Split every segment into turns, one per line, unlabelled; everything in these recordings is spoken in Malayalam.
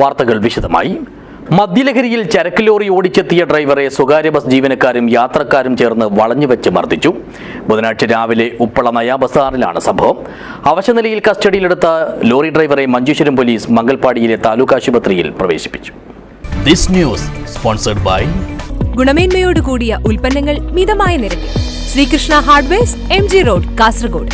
വാർത്തകൾ വിശദമായി. മദ്യലഹരിയിൽ ചരക്ക് ലോറി ഓടിച്ചെത്തിയ ഡ്രൈവറെ സ്വകാര്യ ബസ് ജീവനക്കാരും യാത്രക്കാരും ചേർന്ന് വളഞ്ഞുവെച്ച് മർദ്ദിച്ചു. ബുധനാഴ്ച രാവിലെ ഉപ്പള നയാ ബസാറിലാണ് സംഭവം. അവശനിലയിൽ കസ്റ്റഡിയിലെടുത്ത ലോറി ഡ്രൈവറെ മഞ്ചേശ്വരം പോലീസ് മംഗൽപാടിയിലെ താലൂക്ക് ആശുപത്രിയിൽ പ്രവേശിപ്പിച്ചു. ദിസ് ന്യൂസ് സ്പോൺസർഡ് ബൈ
ഗുണമേന്മയോട് കൂടിയ ഉൽപ്പന്നങ്ങൾ മിതമായ നിരക്കിൽ. Sreekrishna hardware M G road Kasaragod.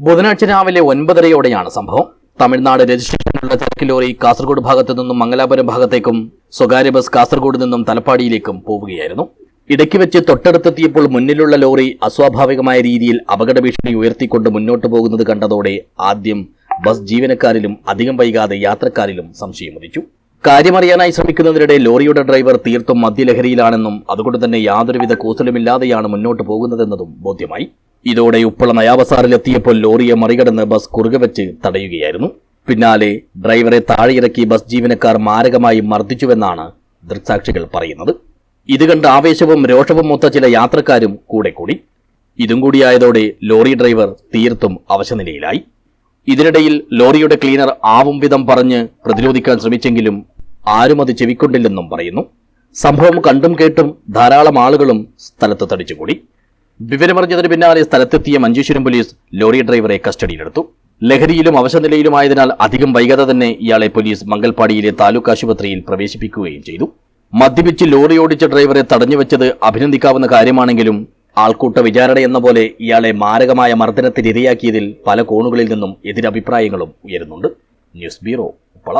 ബുധനാഴ്ച രാവിലെ ഒൻപതരയോടെയാണ് സംഭവം. തമിഴ്നാട് രജിസ്ട്രേഷനുള്ള ചരക്ക് ലോറി കാസർഗോഡ് ഭാഗത്തു നിന്നും മംഗലാപുരം ഭാഗത്തേക്കും സ്വകാര്യ ബസ് കാസർഗോഡ് നിന്നും തലപ്പാടിയിലേക്കും പോവുകയായിരുന്നു. ഇടയ്ക്ക് വെച്ച് തൊട്ടടുത്തെത്തിയപ്പോൾ മുന്നിലുള്ള ലോറി അസ്വാഭാവികമായ രീതിയിൽ അപകട ഭീഷണി ഉയർത്തിക്കൊണ്ട് മുന്നോട്ട് പോകുന്നത് കണ്ടതോടെ ആദ്യം ബസ് ജീവനക്കാരിലും അധികം വൈകാതെ യാത്രക്കാരിലും സംശയമുദിച്ചു കാര്യമറിയാനായി ശ്രമിക്കുന്നതിനിടെ ലോറിയുടെ ഡ്രൈവർ തീർത്തും മദ്യലഹരിയിലാണെന്നും അതുകൊണ്ട് തന്നെ യാതൊരുവിധ കൂസലുമില്ലാതെയാണ് മുന്നോട്ട് പോകുന്നതെന്നതും ബോധ്യമായി. ഇതോടെ ഉപ്പള നയാബസാറിലെത്തിയപ്പോൾ ലോറിയെ മറികടന്ന് ബസ് കുറുകെ വെച്ച് തടയുകയായിരുന്നു. പിന്നാലെ ഡ്രൈവറെ താഴെയിറക്കി ബസ് ജീവനക്കാർ മാരകമായി മർദ്ദിച്ചുവെന്നാണ് ദൃക്സാക്ഷികൾ പറയുന്നത്. ഇത് കണ്ട് ആവേശവും രോഷവും മൊത്ത ചില യാത്രക്കാരും കൂടെ കൂടി. ഇതും കൂടിയായതോടെ ലോറി ഡ്രൈവർ തീർത്തും അവശനിലയിലായി. ഇതിനിടയിൽ ലോറിയുടെ ക്ലീനർ ആവും വിധം പറഞ്ഞ് പ്രതിരോധിക്കാൻ ശ്രമിച്ചെങ്കിലും ആരും അത് ചെവിക്കൊണ്ടില്ലെന്നും പറയുന്നു. സംഭവം കണ്ടും കേട്ടും ധാരാളം ആളുകളും സ്ഥലത്ത് തടിച്ചുകൂടി. വിവരമറിഞ്ഞതിന് പിന്നാലെ സ്ഥലത്തെത്തിയ മഞ്ചേശ്വരം പോലീസ് ലോറി ഡ്രൈവറെ കസ്റ്റഡിയിലെടുത്തു. ലഹരിയിലും അവശനിലയിലുമായതിനാൽ അധികം വൈകാതെ തന്നെ ഇയാളെ പോലീസ് മംഗൽപാടിയിലെ താലൂക്ക് ആശുപത്രിയിൽ പ്രവേശിപ്പിക്കുകയും ചെയ്തു. മദ്യപിച്ച് ലോറി ഓടിച്ച ഡ്രൈവറെ തടഞ്ഞുവെച്ചത് അഭിനന്ദിക്കാവുന്ന കാര്യമാണെങ്കിലും ആൾക്കൂട്ട വിചാരണ എന്ന പോലെ ഇയാളെ മാരകമായ മർദ്ദനത്തിന് ഇരയാക്കിയതിൽ പല കോണുകളിൽ നിന്നും എതിരഭിപ്രായങ്ങളും ഉയരുന്നുണ്ട്. News bureau Uppala.